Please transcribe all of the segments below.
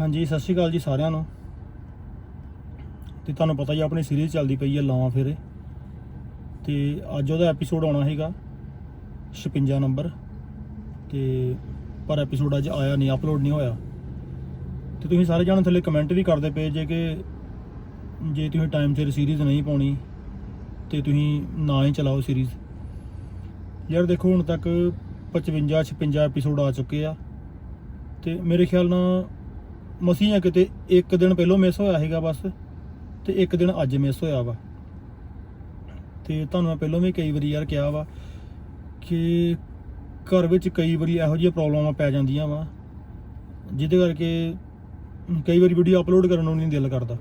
ਹਾਂਜੀ, ਸਤਿ ਸ਼੍ਰੀ ਅਕਾਲ ਜੀ ਸਾਰਿਆਂ ਨੂੰ। ਤੇ ਤੁਹਾਨੂੰ ਪਤਾ ਹੀ ਆਪਣੀ ਸੀਰੀਜ਼ ਚੱਲਦੀ ਪਈ ਹੈ ਲਾਵਾਂ ਫੇਰੇ। ਤੇ ਅੱਜ ਉਹਦਾ ਐਪੀਸੋਡ ਆਉਣਾ ਹੈਗਾ 56 ਨੰਬਰ। ਤੇ ਪਰ ਐਪੀਸੋਡ ਅੱਜ ਆਇਆ ਨਹੀਂ ਅਪਲੋਡ ਨਹੀਂ ਹੋਇਆ। ਤੇ ਤੁਸੀਂ ਸਾਰੇ ਜਾਣੇ ਥੱਲੇ ਕਮੈਂਟ ਵੀ ਕਰਦੇ ਪਏ ਜੇ ਕਿ ਜੇ ਤੁਸੀਂ ਟਾਈਮ ਸਿਰ ਸੀਰੀਜ਼ ਨਹੀਂ ਪਾਉਣੀ, ਤੇ ਤੁਸੀਂ ਨਾ ਹੀ ਚਲਾਓ ਸੀਰੀਜ਼ ਯਾਰ ਦੇਖੋ, ਹੁਣ ਤੱਕ 55 56 ਐਪੀਸੋਡ ਆ ਚੁੱਕੇ ਆ। ਤੇ ਮੇਰੇ ਖਿਆਲ ਨਾਲ ਮਸੀਂ ਆ ਕਿਤੇ, ਇੱਕ ਦਿਨ ਪਹਿਲਾਂ ਮਿਸ ਹੋਇਆ ਸੀਗਾ ਬਸ ਤੇ ਇੱਕ ਦਿਨ ਅੱਜ ਮਿਸ ਹੋਇਆ ਵਾ। ਤੇ ਤੁਹਾਨੂੰ ਮੈਂ ਪਹਿਲਾਂ ਵੀ ਕਈ ਵਾਰੀ ਯਾਰ ਕਿਹਾ ਵਾ ਕਿ ਘਰ ਵਿੱਚ ਕਈ ਵਾਰੀ ਇਹੋ ਜਿਹੀਆਂ ਪ੍ਰੋਬਲਮਾਂ ਪੈ ਜਾਂਦੀਆਂ ਵਾ, ਜਿਹਦੇ ਕਰਕੇ ਕਈ ਵਾਰੀ ਵੀਡੀਓ ਅਪਲੋਡ ਕਰਨ ਨੂੰ ਨਹੀਂ ਦਿਲ ਕਰਦਾ।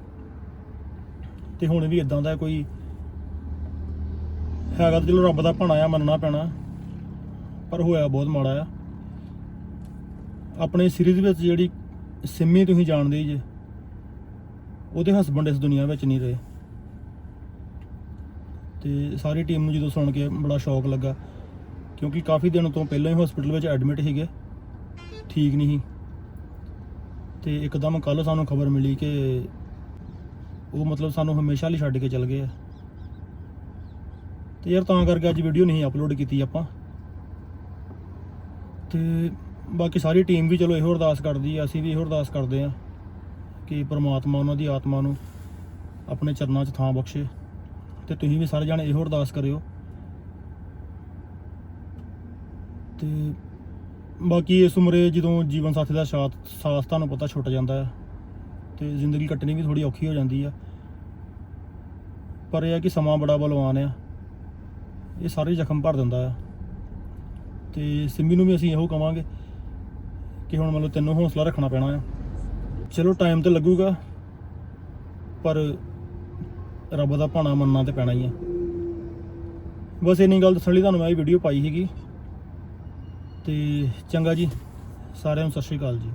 ਤੇ ਹੁਣ ਵੀ ਇਦਾਂ ਦਾ ਕੋਈ ਹੈਗਾ ਤਾਂ ਚਲੋ ਰੱਬ ਦਾ ਭਾਣਾ ਆ, ਮੰਨਣਾ ਪੈਣਾ, ਪਰ ਹੋਇਆ ਬਹੁਤ ਮਾੜਾ ਆ। ਆਪਣੇ ਸੀਰੀਜ਼ ਵਿੱਚ ਜਿਹੜੀ ਸਿੰਮੀ ਤੁਸੀਂ ਜਾਣਦੇ ਹੀ ਜੇ। ਉਹਦੇ ਹਸਬੰਡ ਇਸ ਦੁਨੀਆ ਵਿੱਚ ਨਹੀਂ ਰਹੇ। ਤੇ ਸਾਰੀ ਟੀਮ ਨੂੰ ਜਦੋਂ ਸੁਣ ਕੇ ਬੜਾ ਸ਼ੌਕ ਲੱਗਾ, ਕਿਉਂਕਿ ਕਾਫੀ ਦਿਨ ਤੋਂ ਪਹਿਲਾਂ ਹੀ ਹਸਪੀਟਲ ਵਿੱਚ ਐਡਮਿਟ ਸੀਗੇ। ਠੀਕ ਨਹੀਂ ਸੀ। ਤੇ ਇੱਕਦਮ ਕੱਲ ਸਾਨੂੰ ਖਬਰ ਮਿਲੀ ਕਿ ਉਹ ਮਤਲਬ ਸਾਨੂੰ ਹਮੇਸ਼ਾ ਲਈ ਛੱਡ ਕੇ ਚਲ ਗਏ ਆ। ਤੇ ਯਾਰ ਤਾਂ ਕਰਕੇ ਅੱਜ ਵੀਡੀਓ ਨਹੀਂ ਅਪਲੋਡ ਕੀਤੀ ਆਪਾਂ। ਤੇ ਬਾਕੀ ਸਾਰੀ ਟੀਮ ਵੀ ਚਲੋ ਇਹੋ ਅਰਦਾਸ ਕਰਦੀ ਆ, ਅਸੀਂ ਵੀ ਇਹੋ ਅਰਦਾਸ ਕਰਦੇ ਆ ਕਿ ਪ੍ਰਮਾਤਮਾ ਉਹਨਾਂ ਦੀ ਆਤਮਾ ਨੂੰ ਆਪਣੇ ਚਰਨਾਂ 'ਚ ਥਾਂ ਬਖਸ਼ੇ ਤੇ ਤੁਸੀਂ ਵੀ ਸਾਰੇ ਜਾਣੇ ਇਹੋ ਅਰਦਾਸ ਕਰਿਓ। ਤੇ ਬਾਕੀ ਇਸ ਉਮਰੇ ਜਦੋਂ ਜੀਵਨ ਸਾਥੀ ਦਾ ਸਾਥ ਸਾਥ ਤੁਹਾਨੂੰ ਪਤਾ ਛੁੱਟ ਜਾਂਦਾ ਹੈ ਤੇ ਜ਼ਿੰਦਗੀ ਕੱਟਣੀ ਵੀ ਥੋੜੀ ਔਖੀ ਹੋ ਜਾਂਦੀ ਆ। ਪਰ ਇਹ ਆ ਕਿ ਸਮਾਂ ਬੜਾ ਬਲਵਾਨ ਆ, ਇਹ ਸਾਰੇ ਜ਼ਖਮ ਭਰ ਦਿੰਦਾ ਆ। ਤੇ ਸਿੰਮੀ ਨੂੰ ਵੀ ਅਸੀਂ ਇਹੋ ਕਵਾਂਗੇ ਕਿ ਹੁਣ ਮਤਲਬ ਤੈਨੂੰ ਹੌਸਲਾ ਰੱਖਣਾ ਪੈਣਾ ਆ। ਚਲੋ ਟਾਈਮ ਤੇ ਲੱਗੂਗਾ, ਪਰ ਰੱਬ ਦਾ ਭਾਣਾ ਮੰਨਣਾ ਤੇ ਪੈਣਾ ਹੀ ਆ। ਬਸ ਇੰਨੀ ਗੱਲ ਦੱਸਣ ਲਈ ਤੁਹਾਨੂੰ ਮੈਂ ਇਹ ਵੀਡੀਓ ਪਾਈ ਸੀਗੀ। ਤੇ ਚੰਗਾ ਜੀ, ਸਾਰਿਆਂ ਨੂੰ ਸਤਿ ਸ਼੍ਰੀ ਅਕਾਲ ਜੀ।